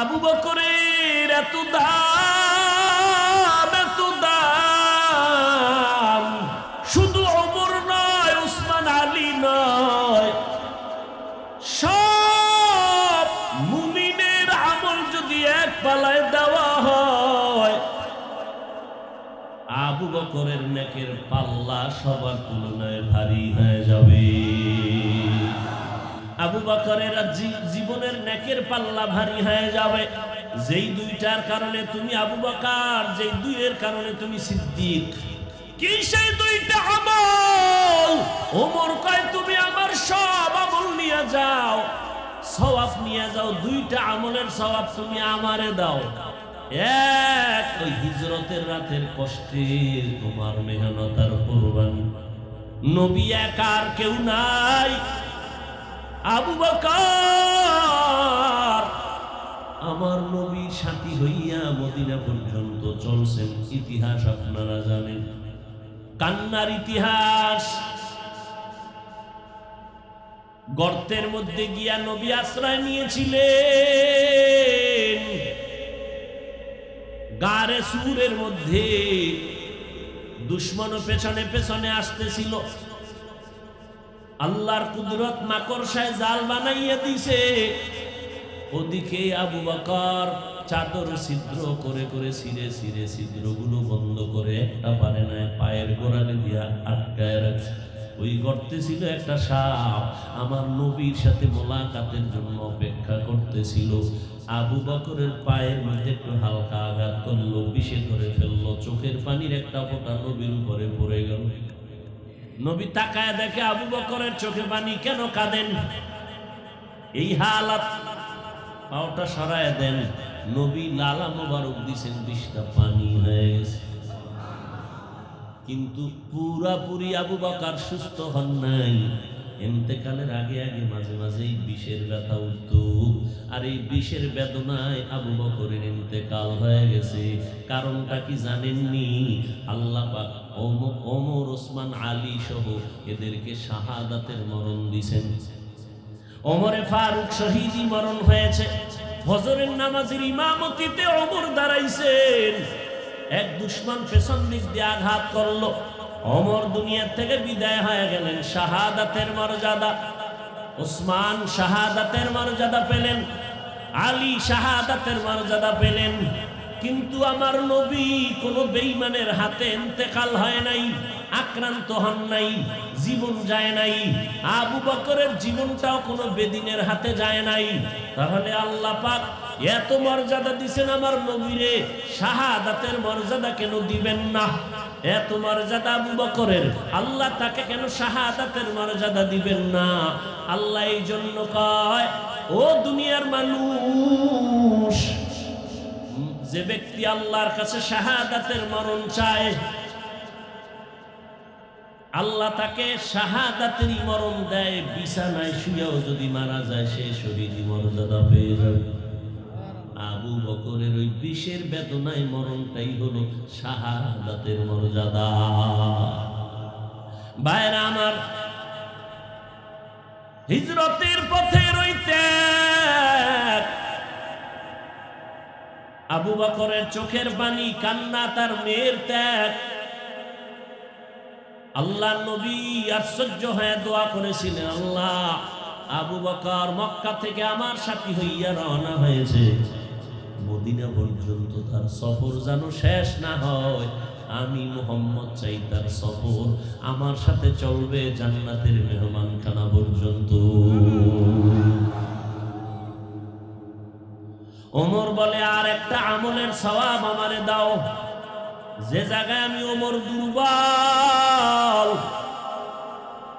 আবু বকরের এত দাম এত দাম। শুধু অমর নয়, উসমান আলী নয়। সব মুমিনের আমল যদি এক পালায় দেওয়া হয়, আবু বকরের নেকের পাল্লা সবার তুলনায় জীবনের নেকের পাল্লা ভারী হয়ে যাবে। যেই দুইটার কারণে তুমি আবু বকার যেই দুইয়ের কারণে তুমি সিদ্দিক। আমার সব নিয়ে যাও। নিয়ে যাও। দুইটা আমলের তুমি আমারে দাও। এক, ওই হিজরতের রাতের কষ্টের তোমার মেহনতার কোরবানি। নবী একার কেউ নাই। আবু বকর, আমার নবীর সাথী হইয়া মদিনা পর্যন্ত চলছেন। ইতিহাস আপনারা জানেন। কান্নার ইতিহাস। গর্তের মধ্যে গিয়া নবী আশ্রয় নিয়েছিলেন। গারে সুরের মধ্যে দুশ্মন পেছনে পেছনে আসতেছিল। আল্লাহর কুদরত মাকড়সায় জাল বানাইয়া দিছে। ওদিকে আবু বকর চাদর ছিদ্র করে করে ছিঁড়ে ছিঁড়ে ছিদ্রগুলো বন্ধ করে একটা পারে না পায়ের গোড়ালে দিয়া আটকায় রাখছে। ওই গর্তে ছিল একটা সাপ। আমার নবীর সাথে মোলাকাতের জন্য অপেক্ষা করতেছিল। আবু বকরের পায়ের মধ্যে একটু হালকা আঘাত করল, বিষে ধরে ফেলল। চোখের পানির একটা ফোঁটা নবীর উপরে পড়ে গেল। নবী তাকায় দেখে আবু বকরের চোখে পানি কেন কাঁদেন? এই হালাত পাওটা সরায় দেন। নবী লালা মোবারক দিছেন বিষটা পানি হয়ে গেছে। কিন্তু পুরাপুরি আবু বকার সুস্থ হন নাই। এন্তেকালের আগে আগে মাঝে মাঝে এই বিষের ব্যথা উঠত। আর এই বিষের বেদনায় আবু বকরের ইন্তেকাল হয়ে গেছে। কারণটা কি জানেননি? আল্লাহ পাক ওমর, ওসমান, আলী সহ এদেরকে শাহাদাতের মরণ দিছেন। ওমরে ফারুক শহীদি মরণ হয়েছে। ফজরের নামাজের ইমামতিতে ওমর দাঁড়াইছেন। এক দুশ্মন পেছন দিক দিয়ে আঘাত করল। অমর দুনিয়ার থেকে বিদায় হয়ে গেলেন। শাহাদাতের মর্যাদা। ওসমান শাহাদাতের মর্যাদা পেলেন। আলী শাহাদাতের মর্যাদা পেলেন। কিন্তু আমার নবী কোনো বেইমানের হাতে ইন্তেকাল হয় নাই, আক্রান্ত হন নাই, জীবন যায় নাই, আবু বকরের জীবনটাও কোনো বেদিনের হাতে যায় নাই। তাহলে আল্লাহ পাক এত মর্যাদা দিছেন আমার নবীরে, শাহাদাতের মর্যাদা কেন দিবেন না? এত মর্যাদা আবু বকরের, আল্লাহ তাকে কেন শাহাদাতের মর্যাদা দিবেন না? আল্লাহ এই জন্য কয়, ও দুনিয়ার মানুষ যে ব্যক্তি আল্লাহর কাছে শাহাদাতের মরণ চায়, আল্লাহ তাকে শাহাদাতের মরণ দেয়, বিছানায় শুয়েও যদি মারা যায়, সে শরীরই মর্যাদা পেয়ে যাবে। আবু বকরের ওই বিষের বেদনায় মরণটাই হলো শাহাদাতের মর্যাদা। বাইরা আমার, হিজরতের পথে আবু বকরের চোখের পানি কান্না, তার মেয়ের ত্যাগ। আল্লাহ নবী আশ্চর্য হয়ে দোয়া করেছিলেন, আল্লাহ, আবু বকর মক্কা থেকে আমার সাথী হইয়া রওনা হয়েছে। মদিনা পর্যন্ত তার সফর যেন শেষ না হয়। আমি মোহাম্মদ চাই তার সফর আমার সাথে চলবে জান্নাতের মেহমানখানা পর্যন্ত। ওমর বলে, আর একটা আমলের সওয়াব আমারে দাও। যে জায়গায় আমি ওমর দুর্বল,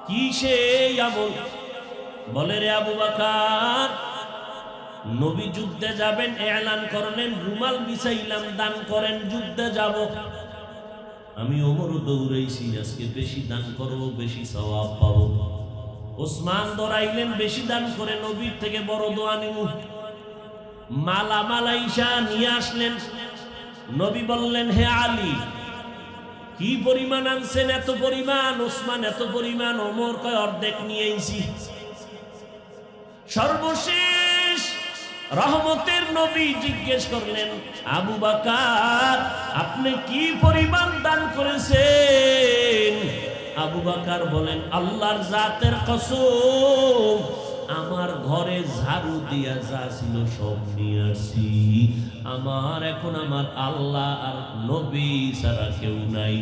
কি সেই আমল? বলে, রে আবু বাকার, নবী যুদ্ধে যাবেন, এলান করলেন, রুমাল বিছাইলাম, দান করেন, যুদ্ধে যাব। আমি ওমর দৌড়াইছি, আজকে বেশি দান করব, বেশি সওয়াব পাবো। ওসমান দৌড়াইলেন, বেশি দান করে নবীর থেকে বড় দোয়া নিমু। মালা মালাইশা নিয়ে আসলেন। নবী বললেন, হে আলী, কি পরিমাণ আনছেন? এত পরিমাণ, ওসমান এত পরিমাণ, ওমর কয় অর্ধেক নিয়ে সর্বশেষ রহমতের নবী জিজ্ঞেস করলেন, আবু বাকার, আপনি কি পরিমাণ দান করেছেন? আবু বাকার বলেন, আল্লাহর জাতের কসম আমার ঘরে ঝাড়ু দিয়া যা ছিল সব নিয়ে আসি। আমার এখন আমার আল্লাহ আর নবী ছাড়া কেউ নাই।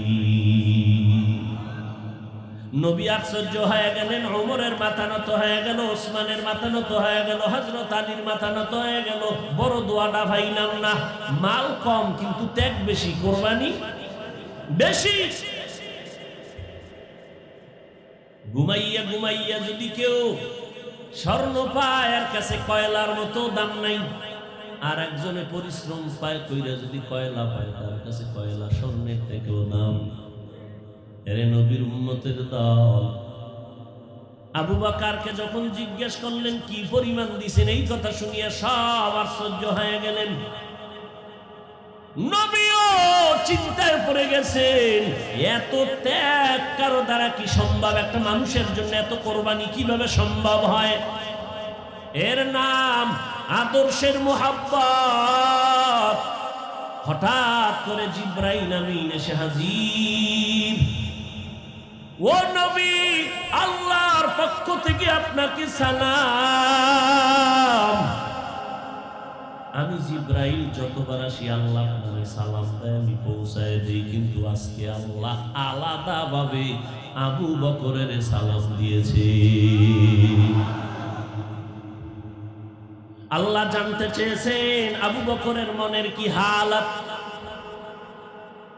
নবী আশ্চর্য হয়ে গেলেন, ওমরের মাথা নত হয়ে গেল, ওসমানের মাথা নত হয়ে গেল হজরত আলীর মাথা নত হয়ে গেল। বড় দোয়াটা ভাইলাম না, মাল কম কিন্তু ত্যাগ বেশি, কোরবানি বেশি। ঘুমাইয়া ঘুমাইয়া যদি কেউ স্বর্ণ পায় আর কাছে কয়লার মতো দাম নাই। আর একজনে পরিশ্রম পায় কইরা যদি কয়লা পায়, তার কাছে কয়লা স্বর্ণের থেকেও দাম। নবীর দল। আবু বাকারকে যখন জিজ্ঞেস করলেন, কি পরিমাণ দিছেন? এই কথা শুনিয়া সব আশ্চর্য হয়ে গেলেন। নবীও চিন্তায় পড়ে গেছেন, এত ত্যাগ কারও দ্বারা কি সম্ভব? একটা মানুষের জন্য এত কোরবানি কীভাবে সম্ভব হয়? এর নাম আদর্শের মোহাব্বত। হঠাৎ করে জিব্রাইল আমিন এসে হাজির। ও নবী, আল্লাহর পক্ষ থেকে আপনাকে সালাম। আমি জিব্রাইল যতবার আসি, আল্লাহ মনে সালাম দেয়, আমি পৌঁছায় দিই। কিন্তু আজকে আল্লাহ আলাদা ভাবে আবু বকরের সালাম দিয়েছে। আল্লাহ জানতে চেয়েছেন আবু বকরের মনের কি হালাত?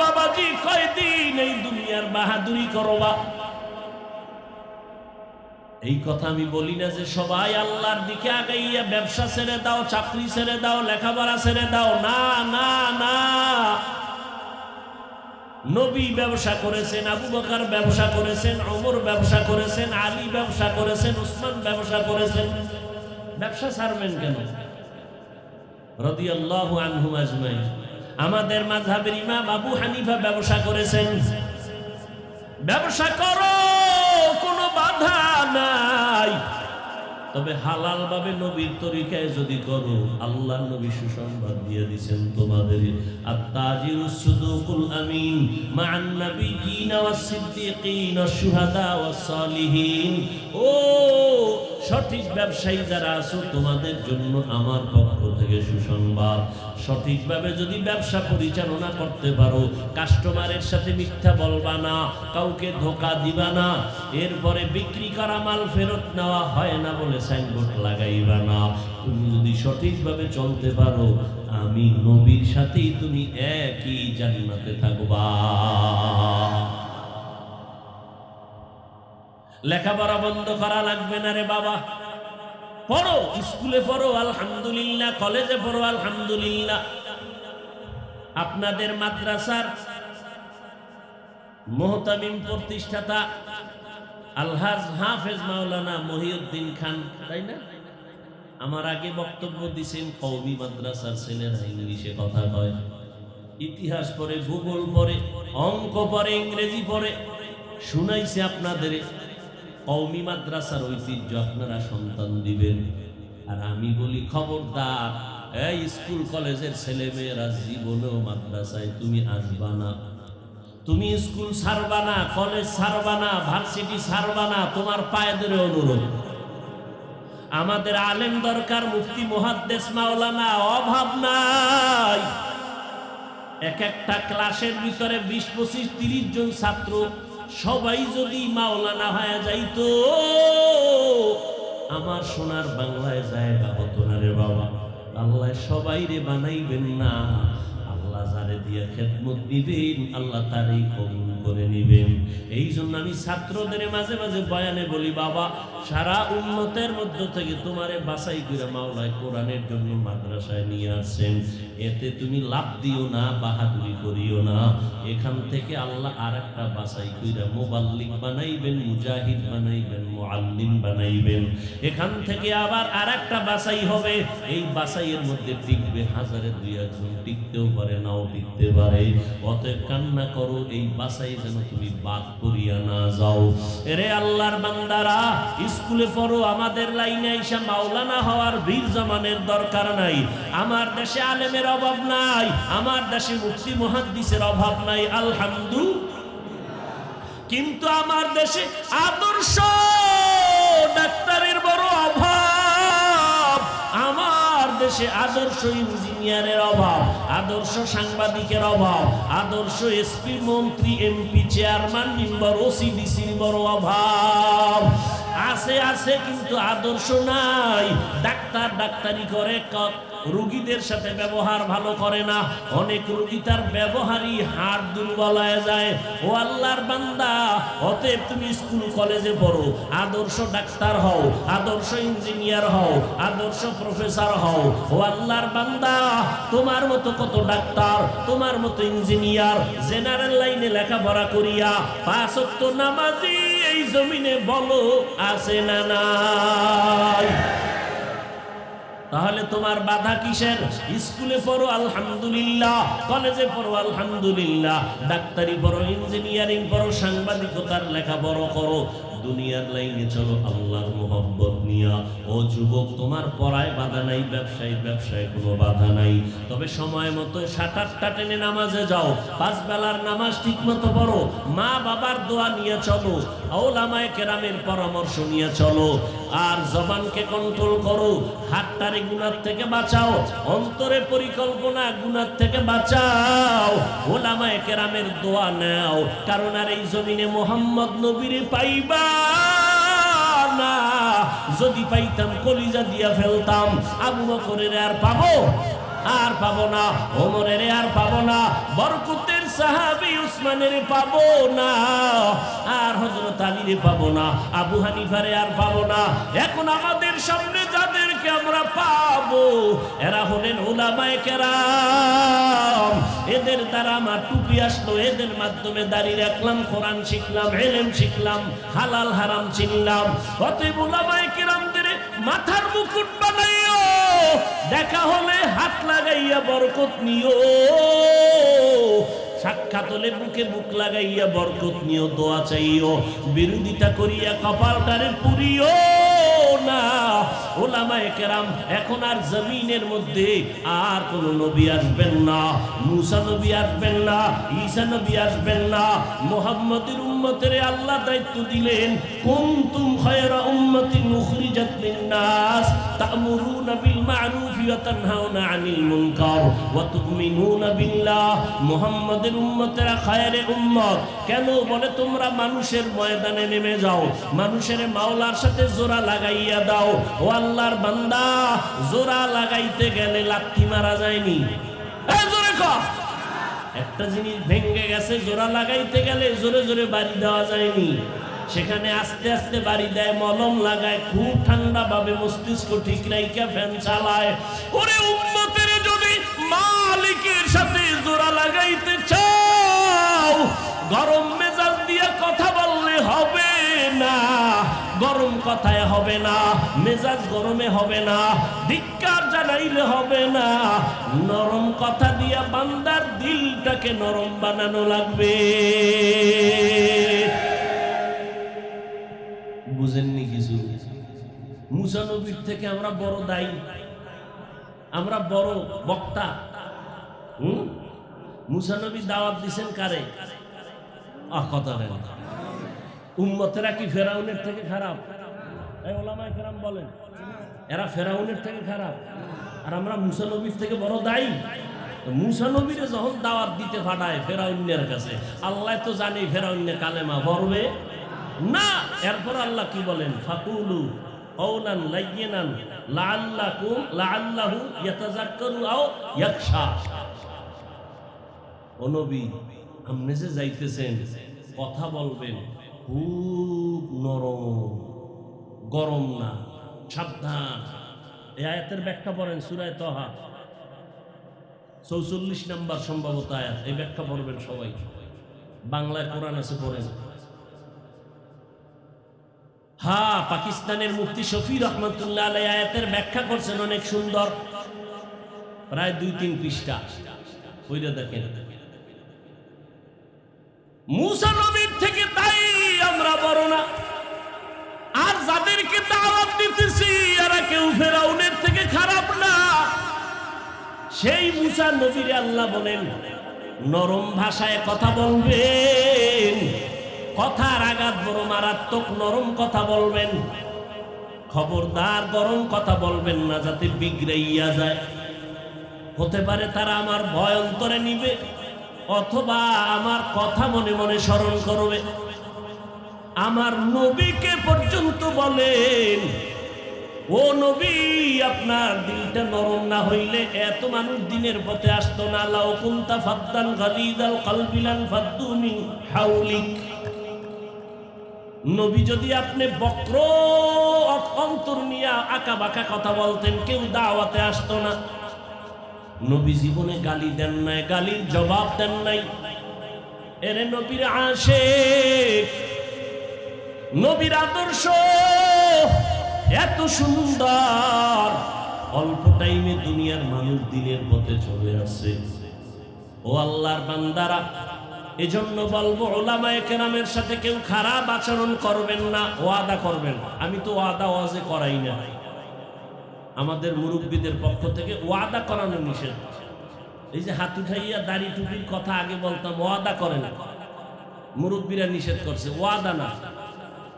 বাবাজি, কয়দিন এই দুনিয়ার বাহাদুরি করবা? এই কথা আমি বলি না যে সবাই আল্লাহর দিকে আগাইয়া ব্যবসা ছেড়ে দাও, চাকরি ছেড়ে দাও, লেখাপড়া ছেড়ে দাও। না না না। নবী ব্যবসা করেছেন, আবু বকার ব্যবসা করেছেন অমর ব্যবসা করেছেন, আলী ব্যবসা করেছেন, উসমান ব্যবসা করেছেন। ব্যবসা ছাড়বেন কেন? রাদিয়াল্লাহু আনহুম আজমাইন। আমাদের মাযহাবের ইমাম আবু হানিফা ব্যবসা করেছেন। ব্যবসা করো, কোনো বাধা নাই। তবে হালাল ভাবে নবীর তরিকায় যদি করো আল্লাহ নবী সুসংবাদ দিয়ে দিবেন তোমাদের। আত্তাজিরুস সুদুকুল আমিন, মা'আন নাবিয়িনা ওয়াস সিদ্দিকিন ওয়াস ও সঠিক ব্যবসায়ী যারা আছো, তোমাদের জন্য আমার পক্ষ থেকে সুসংবাদ। সঠিকভাবে যদি ব্যবসা পরিচালনা করতে পারো, কাস্টমারের সাথে মিথ্যা বলবা না, কাউকে ধোকা দিবা না, এরপরে বিক্রি করা মাল ফেরত নেওয়া হয় না বলে সাইনবোর্ড লাগাইবা না। তুমি যদি সঠিকভাবে চলতে পারো, আমি নবীর সাথেই তুমি একই জান্নাতে থাকবা। লেখাপড়া বন্ধ করা লাগবে না রে বাবা। পড়ো, স্কুলে পড়ো, আলহামদুলিল্লাহ। কলেজে পড়ো, আলহামদুলিল্লাহ। আপনাদের মাদ্রাসার মোহতামিম প্রতিষ্ঠাতা আলহাজ হাফেজ মাওলানা মহিউদ্দিন খান, তাই না? আমার আগে বক্তব্য দিছেন কৌমি মাদ্রাসার ছেলেরা, ইংলিশে কথা কয়। ইতিহাস পড়ে, ভূগোল পড়ে, অঙ্ক পড়ে, ইংরেজি পড়ে। শুনাইছে আপনাদের কৌমি মাদ্রাসার ঐতিহ্য আপনারা সন্তান দিবেন। আর আমি বলি, খবরদার, এই স্কুল কলেজের ছেলে মেয়েরা জীবনেও মাদ্রাসায় তুমি আসবা না। তুমি স্কুল ছাড়বা না, কলেজ ছাড়বা না, ভার্সিটি ছাড়বা না, তোমার পায়ে ধরে অনুরোধ। আমাদের আলেম দরকার, মুফতি, মুহাদ্দেস, মাওলানা, অভাব নাই। এক একটা ক্লাসের ভিতরে বিশ, পঁচিশ, তিরিশ জন ছাত্র সবাই যদি মাওলানা হয়ে যাইত, আমার সোনার বাংলায় হতো না রে বাবা। আল্লাহ সবাই রে বানাইবেন না। আল্লাহ যারে দিয়ে খেদমত দিবেন আল্লাহ তারই কবুল করে নিবেন। এই জন্য আমি ছাত্রদের মাঝে মাঝে বয়ানে বলি, বাবা সারা উন্নতের মধ্য থেকে তোমারে বাছাই করে মাওলায় কোরআনের জন্য মাদ্রাসায় নিয়ে আসছেন। এতে তুমি লাভ দিও না, বাহাদুরি করিও না। এখান থেকে আল্লাহ আর একটা বাছাই কইরা মোবাল্লিক বানাইবেন, মুজাহিদ বানাইবেন, মুআল্লিম বানাইবেন। এখান থেকে আবার আর একটা বাছাই হবে। এই বাছাইয়ের মধ্যে টিকবে হাজারে দুই একজন, টিকতেও পারে, নাও টিকতে পারে। অতএব কান্না করো, এই বাছাই যেন তুমি বাদ করিয়া না যাও। এরে আল্লাহর বান্দারা স্কুলে পড়ো, আমাদের লাইনে আইসা মাওলানা হওয়ার বীর জামানের দরকার নাই। আমার দেশে আলেমের অভাব নাই, আমার দেশে মুফতি মুহাদ্দিসের অভাব নাই, আলহামদুলিল্লাহ। কিন্তু আমার দেশে আদর্শ ডাক্তারের বড় অভাব, আমার দেশে আদর্শ ইঞ্জিনিয়ারের অভাব, আদর্শ সাংবাদিকের অভাব, আদর্শ এসপি, মন্ত্রী, এমপি, চেয়ারম্যান, মেম্বার, ওসিডিসির বড় অভাব। আছে আছে, কিন্তু আদর্শ নাই। ডাক্তার ডাক্তারি করে রুগীদের সাথে ব্যবহার ভালো করে না। অনেক রুগী তার ব্যবহারই হাড় দুর্বল হয়ে যায়। ও আল্লাহর বান্দা, অতএব তুমি স্কুল, কলেজে পড়ো। আদর্শ ডাক্তার হও, আদর্শ ইঞ্জিনিয়ার হও, আদর্শ প্রফেসর হও। ও আল্লাহর বান্দা, তোমার মতো কত ডাক্তার, তোমার মতো ইঞ্জিনিয়ার, জেনারেল লাইনে লেখাপড়া করিয়া পাঁচত্ব নামাজি। এই জমিনে বলো, আছে না নাই? তাহলে তোমার বাধা কিসের? স্কুলে পড়ো, আলহামদুলিল্লাহ। কলেজে পড়ো, আলহামদুলিল্লাহ। ডাক্তারি পড়ো, ইঞ্জিনিয়ারিং পড়ো, সাংবাদিকতার লেখা বড় করো। দুনিয়ার লাইনে চলো, আল্লাহর মোহব্বত নিয়া। ও যুবক, তোমার পড়ায় বাধা নাই ব্যবসায় ব্যবসায় কোনো বাধা নাই। তবে সময় মতো সাত আটটা টেনে নামাজে যাও। পাঁচ বেলার নামাজ ঠিক মতো পড়ো। মা বাবার দোয়া নিয়ে চলো। আওলামায় কেরামের পরামর্শ নিয়ে চলো। আর জবানকে কন্ট্রোল করো। হাতটারে গুনার থেকে বাঁচাও। অন্তরে পরিকল্পনা গুনার থেকে বাঁচাও। ওলামায় কেরামের দোয়া নাও। কারণ আর এই জমিনে মোহাম্মদ নবীরে পাইবা না। যদি পাইতাম, কলিজা দিয়া ফেলতাম। আবু বকরের আর পাবো? আর পাবো না। ওমরের আর পাবো না। বরকুতের সাহাবি উসমানের পাবো না, আর হজরত আলীরে পাবো না, আবু হানিফারে আর পাবো না। এখন আমাদের সামনে যাদেরকে আমরা পাবো, এরা হলেন ওলামায়ে কেরাম। এদের দ্বারা আমার টুপি আসলো, এদের মাধ্যমে দাঁড়িয়ে রাখলাম, কোরআন শিখলাম, এলেম শিখলাম, হালাল হারাম চিনলাম। অতএব ওলামায়ে কেরামদের মাথার মুকুট বানাইও, দেখা হলে হাত লাগাইয়া বরকত নিও। সাক্ষাৎ হলে বুকে বুক লাগাইয়া বরকত নিয়ে দোয়া চাইও। বিরোধিতা করিয়া কপালটারে পুরিও। না। ওলামায়ে কেরাম, এখন আর জমিনের মধ্যে আর কোন নবী আসবেন না। মুসা নবী আসবেন না নবী আসবেন না। মোহাম্মদের উম্মতের আল্লাহ দায়িত্ব দিলেন উখরিজাত লিন-নাস বিল মা'রুফ ওয়া তানহাউনা আনিল মুনকার, ওয়া তু'মিনুনা বিল্লাহ। মুহাম্মাদের উম্মত। কেন বলে তোমরা মানুষের ময়দানে নেমে যাও? মানুষের মাওলার সাথে জোড়া লাগাইয়া দাও। ও আল্লাহর বান্দা, জোড়া লাগাইতে গেলে লাত্তি মারা যায়নি। একটা জিনিস ভেঙে গেছে, জোড়া লাগাইতে গেলে জোরে জোরে বাড়ি দেওয়া যায়নি। সেখানে আস্তে আস্তে বাড়ি দেয়, মলম লাগায়, খুব ঠান্ডা ভাবে মস্তিষ্ক ঠিক রাইকা ফ্যান চালায়। ওরে উম্মতের যদি মালিকের সাথে জোড়া লাগাইতে চাও, গরম মেজাজ দিয়ে কথা বললে হবে না। গরম কথায় হবে না, মেজাজ গরমে হবে না, ধিক্কার জানাইলে হবে না। নরম কথা দিয়া বান্দার দিলটাকে নরম বানানো লাগবে। বুঝেননি কিছু? মুসানবীর থেকে আমরা বড় দায়ী। আমরা বড় বক্তা। হুম? মুসানবী দাওয়াত দিছেন কারে? আহ, কথা নেই উম্মতেরা কি ফেরাউনের থেকে খারাপ? ওলামায়ে বলেন, এরা ফেরাউনের থেকে খারাপ। আর আমরা মুসা নবীর থেকে বড় দায়ী। মুসা যখন দাওয়াত দিতে ফাটায় ফেরাউনের কাছে, আল্লাহ তো জানে ফেরাউন্নে কালেমা পড়বে। না, এরপর আল্লাহ কি বলেন? ফাকুলু কথা বলবেন খুব নরম, গরম না, সাবধান। এই আয়াতের ব্যাখ্যা পড়েন সুরায় তহা চৌচল্লিশ নাম্বার সম্ভবত আয়াত, এই ব্যাখ্যা পড়বেন সবাই। বাংলায় কোরআন আছে, পড়েন। হ্যাঁ পাকিস্তানের মুফতি শফি রহমতুল্লাহ আলাই আয়াতের ব্যাখ্যা করছেন, অনেক সুন্দর। প্রায় দুই তিন পৃষ্ঠা। ওইটা দেখেন। মুসা নবীর থেকে তাই আমরা বড় না। আর যাদেরকে দাওয়াত দিতেছি, এরা কেউ ফেরাউনের থেকে খারাপ না। সেই মুসা নবীরে আল্লাহ বলেন, নরম ভাষায় কথা বলবেন, কথার আঘাত বড় মারাত্মক নরম কথা বলবেন, খবরদার গরম কথা বলবেন না যাতে বিগড়াইয়া যায়। হতে পারে তারা আমার ভয় অন্তরে নিবে। অথবা আমার কথা মনে মনে স্মরণ করবে। আমার নবীকে পর্যন্ত বলেন, ও নবী, আপনার দিলটা নরম না হইলে এত মানুষ দিনের পথে আসতো না। লাউ কুনতা ফাদ্দান গালিদাল কালবিলান ফাদ্দু মিন হাউলিক। নবী যদি আপনি বক্র অন্তর আঁকা বাঁকা কথা বলতেন, কেউ দাওয়াতে আসতো না। নবী জীবনে গালি দেন নাই, গালির জবাব দেন নাই। এরে নবীর আসে নবীর আদর্শ এত সুন্দর। অল্প টাইমে দুনিয়ার মানুষ দিনের পথে চলে আসে ও আল্লাহর বান্দারা, এজন্য বলব, ওলামায়ে কেরামের সাথে কেউ খারাপ আচরণ করবেন না, ওয়াদা করবেন। আমি তো ওয়াদা ওয়াজে করাই না। আমাদের মুরব্বীদের পক্ষ থেকে ওয়াদা করানো নিষেধ। এই যে হাত উঠাইয়া দাড়ি টুপির কথা আগে বলতাম, ওয়াদা করে না মুরব্বীরা নিষেধ করছে, ওয়াদা না।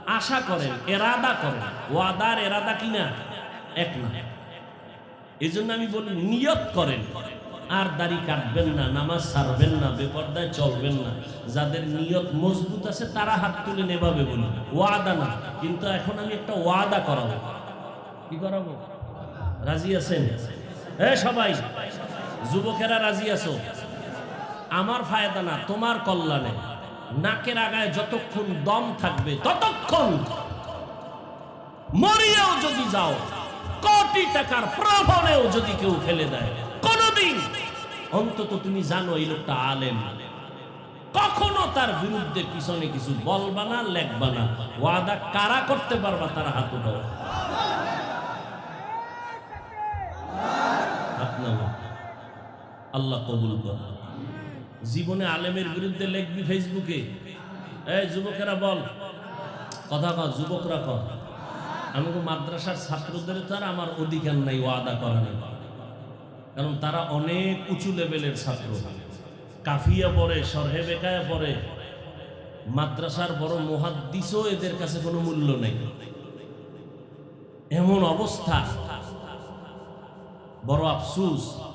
আশা করেন, এরাদা করেন। ওয়াদার এরাদা কিনা? এক না। এই জন্য আমি বলি, নিয়ত করেন। আর দাড়ি কাটবেন না, নামাজ সারবেন না, বেপর্দায় চলবেন না। যাদের নিয়ত মজবুত আছে, তারা হাত তুলে নেভাবে বলি। ওয়াদা না। কিন্তু এখন আমি একটা ওয়াদা করাবো। কি করাবো? রাজি আছেন? এ সবাই, যুবকেরা রাজি আছো? আমার ফায়দা না, তোমার কল্যাণে। নাকের আগায় যতক্ষণ দম থাকবে, ততক্ষণ মরিয়াও যদি যাও, কোটি টাকার প্রবণেও যদি কেউ ফেলে দেয়, কোনদিন। অন্তত তুমি জানো এই লোকটা আলেম। কখনো তার বিরুদ্ধে পিছনে কিছু বলবা না, লেখবা না। ওয়াদা কারা করতে পারবা তারা হাত উঠাও। আল্লাহ কবুল কর। জীবনে আলেমের বিরুদ্ধে লিখবি ফেসবুকে। এই যুবকেরা বল। কথা কর যুবকরা কর আমি তো মাদ্রাসার ছাত্রদের তো আর আমার অধিকার নাই, ওয়াদা নেই। কারণ তারা অনেক উঁচু লেভেলের ছাত্র। কাফিয়া পড়ে, সরহে বেকায়া পড়ে। মাদ্রাসার বড় মহাদ্দিসও এদের কাছে কোনো মূল্য নেই। এমন অবস্থা। বড় আফসুস।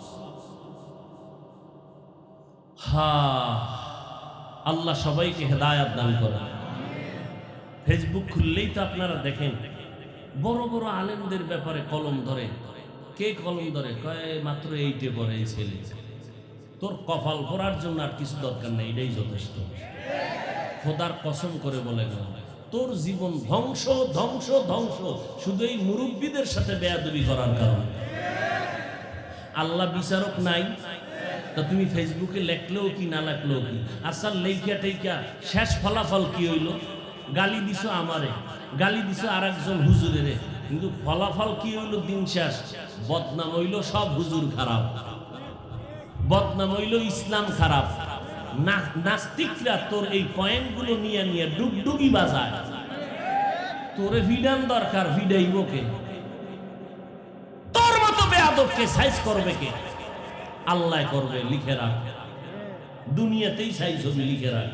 আল্লাহ সবাইকে হেদায়াত দান করে ফেসবুক খুললেই তো আপনারা দেখেন, বড় বড় আলেমদের ব্যাপারে কলম ধরে। কে কলম ধরে? কয়, মাত্র এইটে পরে এই ছেলে। তোর কপাল করার জন্য আর কিছু দরকার নেই, এটাই যথেষ্ট। খোদার কসম করে বলে তোর জীবন ধ্বংস ধ্বংস ধ্বংস। শুধু এই মুরব্বীদের সাথে বেয়াদবি করার কারণে। আল্লাহ বিচারক নাই তা তুমি ফেসবুকে লেখলেও কি, না লেখলেও কি? আসার লেখা টেখা শেষ ফলাফল কি হইল? গালি দিছ আমারে, গালি দিছ আর একজন হুজুরেরে। কিন্তু ফলাফল কি হইল দিন শেষ? বদনাম হইল সব হুজুর খারাপ। বদনাম হইল ইসলাম খারাপ। নাস্তিকরা তোর এই পয়েন্টগুলো নিয়ে নিয়ে ডুগডুগি বাজায়। তোরে ভিডান দরকার ভিডাইবকে তোর মতো বেয়াদবকে সাইজ করবে কে? আল্লাহ করবে লিখে রাখ। দুনিয়াতেই সাইজ হবে লিখে রাখ।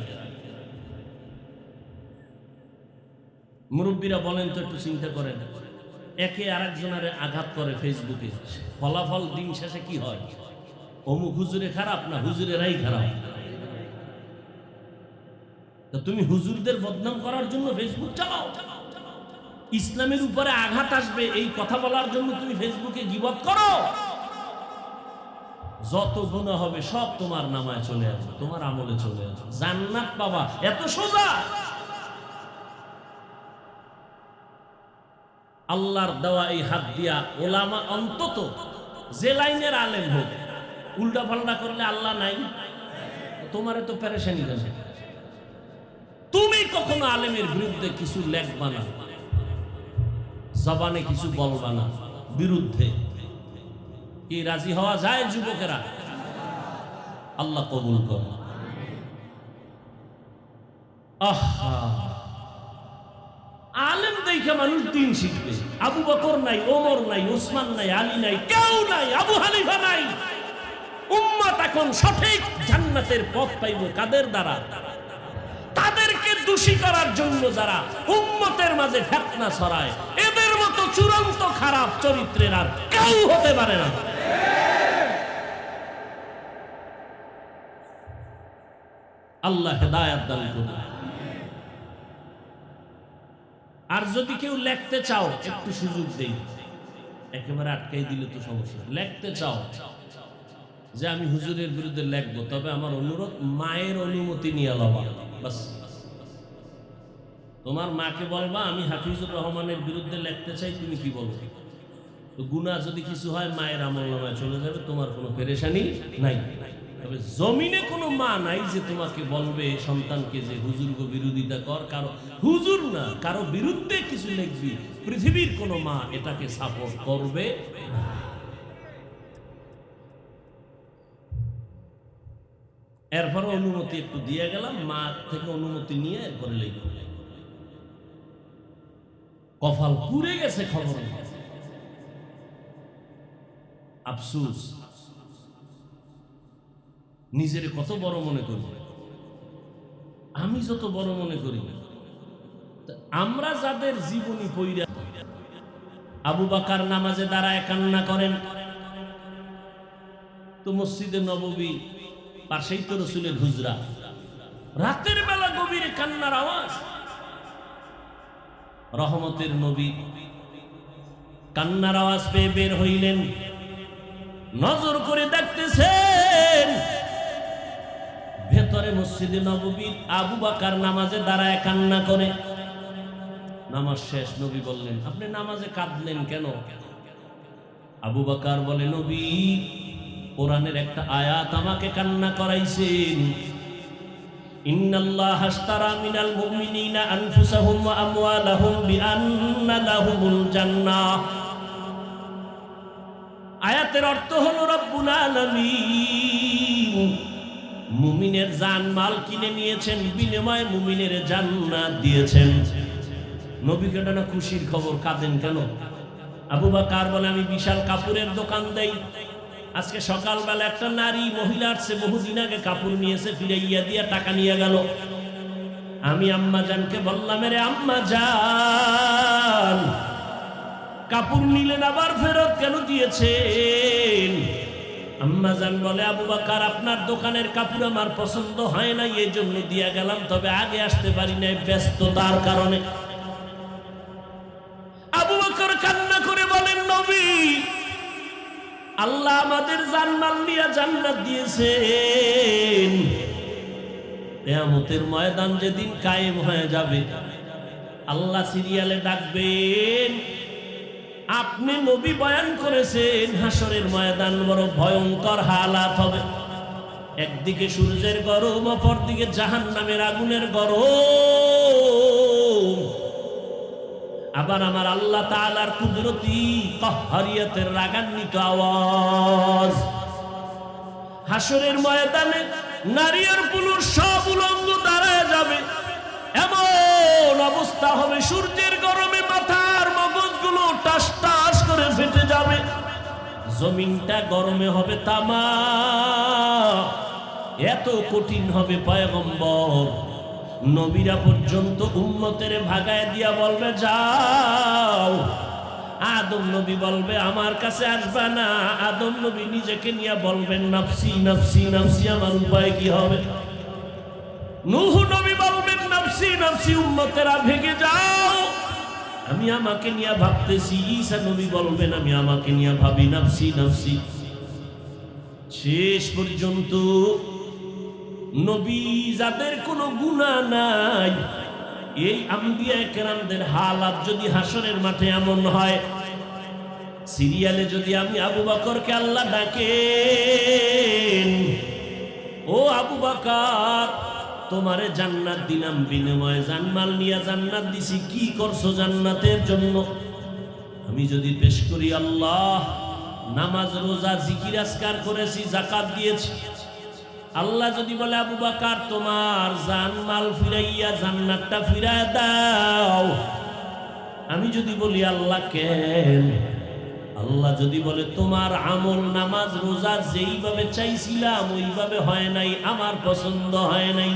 মুরব্বীরা বলেন তো একটু চিন্তা করেন। একে আরেকজনের আঘাত করে ফেসবুকে। ফলাফল দিন শেষে কি হয়? অমুক হুজুরে খারাপ না হুজুরেরাই খারাপ? তুমি হুজুরদের বদনাম করার জন্য ফেসবুক চালাও। ইসলামের উপরে আঘাত আসবে, এই কথা বলার জন্য তুমি ফেসবুকে গিবত করো। যত গুণা হবে, সব তোমার নামায় চলে আসবে, তোমার আমলে চলে আসবে। জান্নাত বাবা এত সোজা! আল্লাহর দেওয়া এই হাত দিয়া ওলামা অন্তত যে লাইনের আলেম হোক, উল্টা পাল্টা করলে আল্লাহ নাই? তোমারে তো প্যারেশানি গেছে তুমি কখনো আলেমের বিরুদ্ধে কিছু লেখবা না, জবানে কিছু বলবা না, বিরুদ্ধে। কি রাজি হওয়া যায় যুবকেরা? আল্লাহ কবুল কর আলেম দেখে মানুষ দিন শিখবে। আবু বকর নাই, ওমর নাই, ওসমান নাই, আলী নাই, কেউ নাই, আবু হানিফা নাই। উম্মাত এখন সঠিক জান্নাতের পথ কাদের দ্বারা? তাদেরকে দোষী করার জন্য যারা উম্মতের মাঝে ফেতনা ছড়ায়, এদের মতো চূড়ান্ত খারাপ চরিত্রের আর কেউ হতে পারে না। আল্লাহ হেদায়াত দান করুন। আর যদি কেউ লেখতে চাও, একটু সুযোগ দেই। একেবারে আটকাই দিলে তো সমস্যা। লেখতে চাও যে আমি হুজুরের বিরুদ্ধে লেখবো, তবে আমার অনুরোধ, মায়ের অনুমতি নিয়ে লবা বাস। তোমার মাকে বলবা, আমি হাফিজুর রহমানের বিরুদ্ধে লিখতে চাই, তুমি কি বলব? তো গুণা যদি কিছু হয়, মায়ের আমল নামায় চলে যাবে, তোমার কোনো পেরেশানি নাই। তবে জমিনে কোনো মা নাই যে তোমাকে বলবে সন্তানকে যে হুজুর গো বিরোধিতা কর, কারও হুজুর না, কারও বিরুদ্ধে কিছু লিখবি। পৃথিবীর কোনো মা এটাকে সাপোর্ট করবে এরপরে অনুমতি একটু দিয়ে গেলাম, মা থেকে অনুমতি নিয়ে এরপরে লিখব কফাল পুড়ে গেছে খবর। আফসুস। নিজের কত বড় মনে করি? আমি যত বড় মনে করি আমরা যাদের জীবনী পইরা আবু বাকার নামাজে দাঁড়ায় কান্না করেন, তো মসজিদে নববী, পাশেই তো রসুলের হুজরা। রাতের বেলা গভীরে কান্নার আওয়াজ। রহমতের নবী কান্নার আওয়াজ পেয়ে বের হইলেন। নজর করে দেখতেছেন ভেতরে মসজিদে নববী আবু বাকার নামাজে দাঁড়ায় কান্না করে। নামাজ শেষ, নবী বললেন, আপনি নামাজে কাঁদলেন কেন? আবু বাকার বলে, নবী, কোরআনের একটা আয়াত আমাকে কান্না করাইছেন। আয়াতের অর্থ হলো, রব্বুল আলামিন মুমিনের জান মাল কিনে নিয়েছেন, বিনিময়ে মুমিনের জান্নাত দিয়েছেন। নবীকে না খুশির খবর কাঁদেন কেন? আবু বাকার বলে, আমি বিশাল কাপড়ের দোকান দেই। আজকে সকালবেলা একটা নারী মহিলা আসছে, বহুদিন আগে কাপড় নিয়েছে, ফিরাইয়া দিয়া টাকা নিয়ে গেল। আমি আম্মা জানকে বললাম রে আম্মা জান, কাপড় নিলেন আবার ফেরত কেন দিয়েছেন? আম্মা জান বলে, আবু বাকার, আপনার দোকানের কাপড় আমার পছন্দ হয় না এই জন্য দিয়া গেলাম, তবে আগে আসতে পারি নাই, ব্যস্ততার কারণে। আবু বকর কান্না করে বলেন, নবী, আল্লাহ আমাদের জান্নাত নিয়ে জান্নাত দিয়েছেন। কিয়ামতের ময়দান যেদিন কায়েম হয়ে যাবে, আল্লাহ সিরিয়ালে ডাকবেন। আপনি নবী বয়ান করেছেন হাসরের ময়দান বড় ভয়ঙ্কর হালাত হবে। একদিকে সূর্যের গরম, অপরদিকে জাহান নামের আগুনের গরম। আবার আমার আল্লাহ তাআলার কুদরতি কহরিয়তের রাগান্বিত আওয়াজ। হাসরের ময়দানে নারী আর পুরুষ সব উলঙ্গ দাঁড়ায় যাবে। এমন অবস্থা হবে, সূর্যের গরমে মাথার মগজগুলো টাস টাস করে ফেটে যাবে। জমিনটা গরমে হবে তামা। এত কঠিন হবে পয়গম্বর। নবীরা পর্যন্ত উম্মতের ভাগায় দিয়া বলবে, যাও। আদম নবী বলবে, আমার কাছে আসবা না। আদম নবী নিজেকে নিয়ে বলবেন, নাফসি নাফসি নাফসি, আমার উপায় কি হবে? নুহ নবী বলবেন, নাফসি নাফসি, উম্মতেরা ভেঙে যাও। আমি আমাকে নিয়ে ভাবতেছি, ঈসা নবী বলবেন, আমি আমাকে নিয়ে ভাবি, নাফসি নাফসি। শেষ পর্যন্ত নবী যাদের কোনো গুণা নাই, এই আম্বিয়া কেরামদের হালাত যদি হাসরের মাঠে এমন হয়, সিরিয়ালে যদি আমি আবু বকরকে আল্লাহ ডাকেন, ও আবু বকর তোমারে জান্নাত দিলাম, বিনিময়ে জানমাল নিয়ে জান্নাত দিছি, কি করছ জান্নাতের জন্য? আমি যদি পেশ করি, আল্লাহ, নামাজ, রোজা, জিকির আসকার করেছি জাকাত দিয়েছি। আল্লাহ যদি বলে, আবু বাকার, তোমার জান মাল ফিরাইয়া জান্নাতটা ফিরায় দাও। আমি যদি বলি, আল্লাহ, কেন? আল্লাহ যদি বলে, তোমার আমল, নামাজ, রোজা যেইভাবে চাইছিলাম, ওইভাবে হয় নাই, আমার পছন্দ হয় নাই।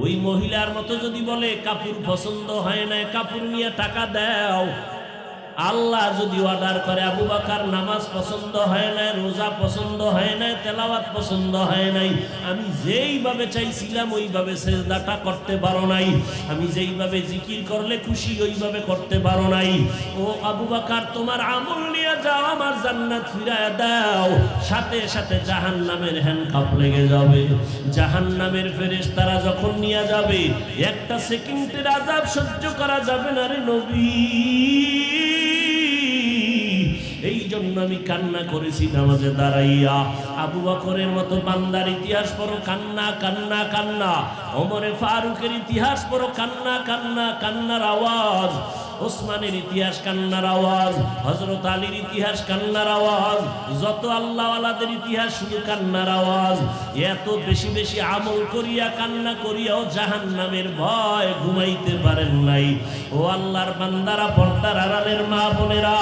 ওই মহিলার মতো যদি বলে কাপড় পছন্দ হয় না কাপড় নিয়ে টাকা দাও। আল্লাহ যদি অর্ডার করে, আবু বাকার নামাজ পছন্দ হয় নাই, রোজা পছন্দ হয় নাই, তেলাওয়াত পছন্দ হয় নাই, আমি যেইভাবে চাইছিলাম ওইভাবে সেজদাটা করতে পারো নাই। আমি যেইভাবে জিকির করলে খুশি, ওইভাবে করতে পারো নাই। ও আবু বাকার, তোমার আমল নিয়ে যাও, আমার জান্নাত ফিরায় দাও। সাথে সাথে জাহান নামের হ্যান্ড কাপ লেগে যাবে। জাহান নামের ফেরেস তারা যখন নিয়ে যাবে, একটা সেকেন্ডের আজাব সহ্য করা যাবে না রে নবী। জন্য আমি কান্না করেছি নামাজে দাঁড়াইয়া। আবু বকরের মতো বান্দার ইতিহাস পড়ো, কান্না কান্না কান্না। ওমরে ফারুকের ইতিহাস পড়ো, কান্না কান্না, কান্নার আওয়াজ। ওসমানের ইতিহাস কান্নার আওয়াজ হজরত আলীর ইতিহাস কান্নার আওয়াজ, যত আল্লাহওয়ালাদের ইতিহাস শুধু কান্নার আওয়াজ, এত বেশি বেশি আমল করিয়া কান্না করিয়াও জাহান নামের ভয় ঘুমাইতে পারেন নাই। ও আল্লাহর বান্দারা, পর্দার আড়ালের মা বোনেরা,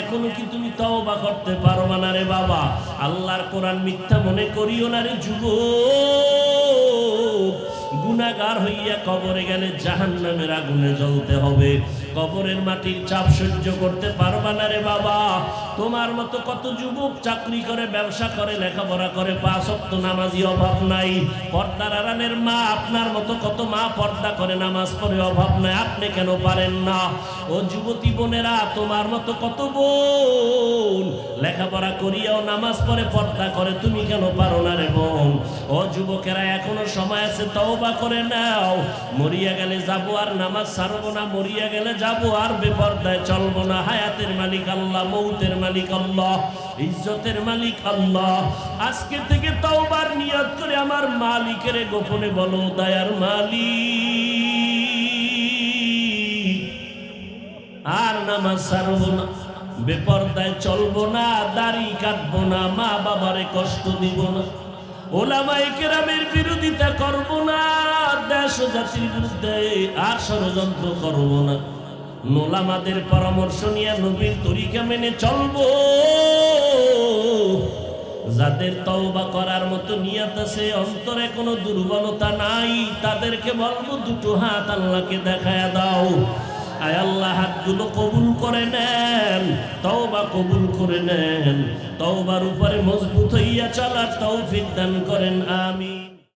এখনও কি তুমি তওবা করতে পারবা না রে বাবা? আল্লাহর কোরআন মিথ্যা মনে করিও না রে যুবক। গুনাগার হইয়া কবরে গেলে জাহান নামের আগুনে জ্বলতে হবে। কবরের মাটির চাপ সহ্য করতে পারবা না রে বাবা। তোমার মতো কত যুবক চাকরি করে, ব্যবসা করে, লেখাপড়া করে, পাঁচ অক্ত নামাজি অভাব নাই। পর্দার আড়ালের মা আপনার মতো কত মা পর্দা করে, নামাজ পড়ে অভাব নাই। আপনি কেন পারেন না? ও যুবতী বোনেরা, তোমার মতো কত বোন লেখাপড়া করিয়াও নামাজ পড়ে, পর্দা করে, তুমি কেন পারো না রে বোন? ও যুবকেরা, এখনও সময় আছে, তওবা করে নাও। মরিয়া গেলে যাব আর নামাজ ছাড়বো না, মরিয়া গেলে যাব আর বেপর্দায় চলবো না। হায়াতের মালিক আল্লাহ, মৌতের মালিক আল্লাহ, ইজ্জতের মালিক আল্লাহ। আজকে থেকে তওবার নিয়ত করে আমার মালিকের গোপনে বলো, দয়ার মালিক, আর নামাজ ছাড়বো না, বেপর্দায় চলবো না, দাড়ি কাটবো না, মা বাবারে কষ্ট দিব না ওলামাই কেরামের বিরোধিতা করব না, দেশ জাতির বিরুদ্ধে আর ষড়যন্ত্র করব না। নোলামাদের পরামর্শ নিয়ে নবীর তরিকা মেনে চলবো। যাদের তওবা করার মতো নিয়ত আছে, অন্তরে কোনো দুর্বলতা নাই, তাদেরকে বলব, দুটো হাত আল্লাহকে দেখায় দাও। আয় আল্লাহ, হাতগুলো কবুল করে নেন, তওবা কবুল করে নেন। তওবার উপরে মজবুত হইয়া চলার তৌফিক দান করেন, আমিন।